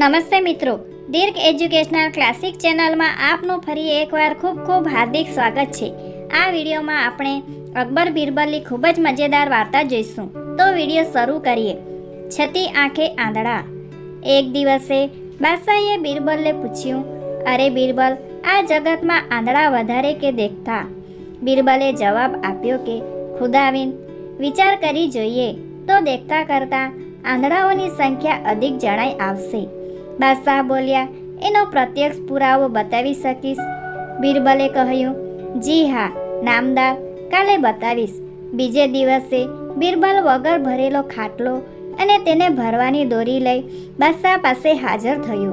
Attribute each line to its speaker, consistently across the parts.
Speaker 1: નમસ્તે મિત્રો. દીર્ઘ educational classic ચેનલમાં આપનું ફરી એકવાર ખૂબ ખૂબ હાર્દિક સ્વાગત છે. આ વિડીયોમાં આપણે અકબર બિરબલની ખૂબ જ મજેદાર વાર્તા જોઈશું. તો વીડિયો શરૂ કરીએ. છતી આંખે આંધળા. એક દિવસે બાદશાહીએ બિરબલને પૂછ્યું, અરે બિરબલ, આ જગતમાં આંધળા વધારે કે દેખતા? બિરબલે જવાબ આપ્યો કે, ખુદાવિન, વિચાર કરી જોઈએ. તો દેખતા કરતાં આંધળાઓની સંખ્યા અધિક જણાઈ આવશે. બાદશાહ બોલ્યા, એનો પ્રત્યક્ષ પુરાવો બતાવી શકીશ. બિરબલે કહ્યું, જી હા, નામદાર, કાલે બતાવીશ. બીજે દિવસે બિરબલ વગર ભરેલો ખાટલો અને તેને ભરવાની દોરી લઈ બાદશાહ પાસે હાજર થયો.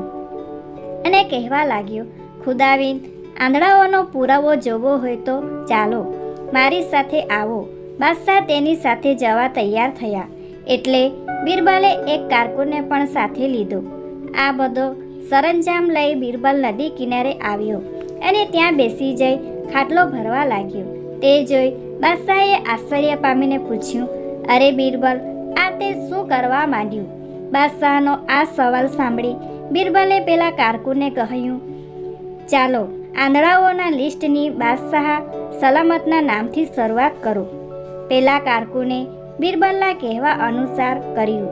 Speaker 1: અને કહેવા લાગ્યો, ખુદાવીન, આંધળાઓનો પુરાવો જોવો હોય તો ચાલો, મારી સાથે આવો. બાદશાહ તેની સાથે જવા તૈયાર થયા. એટલે બિરબલે એક કારકુનને પણ સાથે લીધો. આ બધો સરંજામ લઈ બિરબલ નદી કિનારે આવ્યો. અને ત્યાં બેસી જઈ ખાટલો ભરવા લાગ્યો. તે જોઈ બાદશાહે આશ્ચર્ય પામીને પૂછ્યું, અરે બિરબલ, આ તે શું કરવા માંડ્યું? બાદશાહનો આ સવાલ સાંભળી બિરબલે પેલા કારકુને કહ્યું, ચાલો, આંધળાઓના લિસ્ટની બાદશાહ સલામતના નામથી શરૂઆત કરો. પેલા કારકુને બિરબલના કહેવા અનુસાર કર્યું,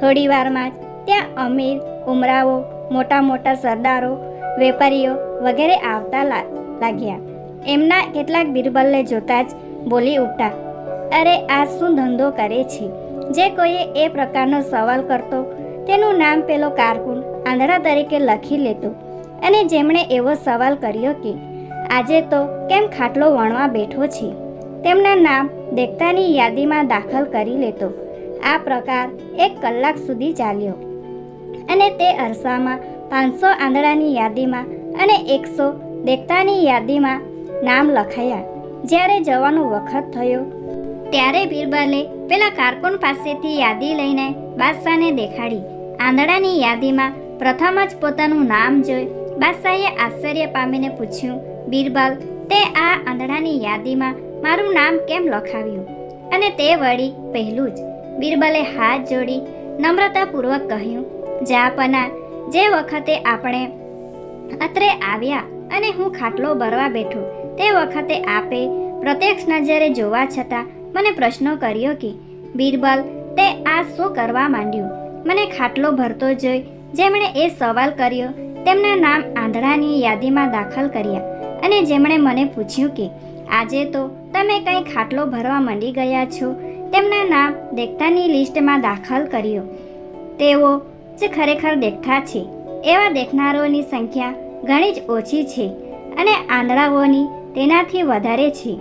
Speaker 1: થોડીવારમાં જ ત્યાં અમીર ઉમરાવો મોટા મોટા સરદારો, વેપારીઓ વગેરે આવતા લાગ્યા. એમના કેટલાક બિરબલને જોતા જ બોલી ઉઠતા અરે, આ શું ધંધો કરે છે? જે કોઈએ એ પ્રકારનો સવાલ કરતો, તેનું નામ પેલો કારકુન આંધળા તરીકે લખી લેતો અને જેમણે એવો સવાલ કર્યો કે, આજે તો કેમ ખાટલો વણવા બેઠો છે? તેમના નામ દેખતાની યાદીમાં દાખલ કરી લેતો. આ પ્રકાર એક કલાક સુધી ચાલ્યો. અને તે અરસામાં પાંચસો આંધળાની યાદીમાં અને એકસો દેખતાની યાદીમાં નામ લખાયા. જ્યારે જવાનો વખત થયો, ત્યારે બિરબલે પેલા કારકુન પાસેથી યાદી લઈને બાદશાહને દેખાડી. આંધળાની યાદીમાં પ્રથમ જ પોતાનું નામ જોઈ બાદશાહે આશ્ચર્ય પામીને પૂછ્યું બિરબલ તે આ આંધળાની યાદીમાં મારું નામ કેમ લખાવ્યું? અને તે વળી પહેલું જ બિરબલે હાથ જોડી નમ્રતાપૂર્વક કહ્યું જાપના જે વખતે આપણે અત્રે આવ્યા અને હું ખાટલો ભરવા બેઠો, તે વખતે આપે પ્રત્યક્ષ નજરે જોવા છતાં મને પ્રશ્નો કર્યો કે, બિરબલ, તે આ શું કરવા માંડ્યું? મને ખાટલો ભરતો જોઈ જેમણે એ સવાલ કર્યો, તેમના નામ આંધળાની યાદીમાં દાખલ કર્યા અને જેમણે મને પૂછ્યું કે, આજે તો તમે કંઈ ખાટલો ભરવા માંડી ગયા છો? તેમના નામ દેખતાની લિસ્ટમાં દાખલ કર્યો. તેઓ જ ખરેખર દેખતા છે. એવા દેખનારોની સંખ્યા ઘણી જ ઓછી છે અને આંધળાઓની તેનાથી વધારે છે.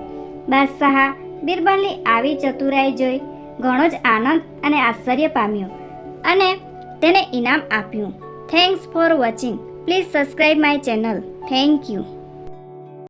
Speaker 1: બાદશાહ બિરબલની આવી ચતુરાઈ જોઈ ઘણો જ આનંદ અને આશ્ચર્ય પામ્યો અને તેને ઇનામ આપ્યું. Thanks for watching please subscribe my channel thank you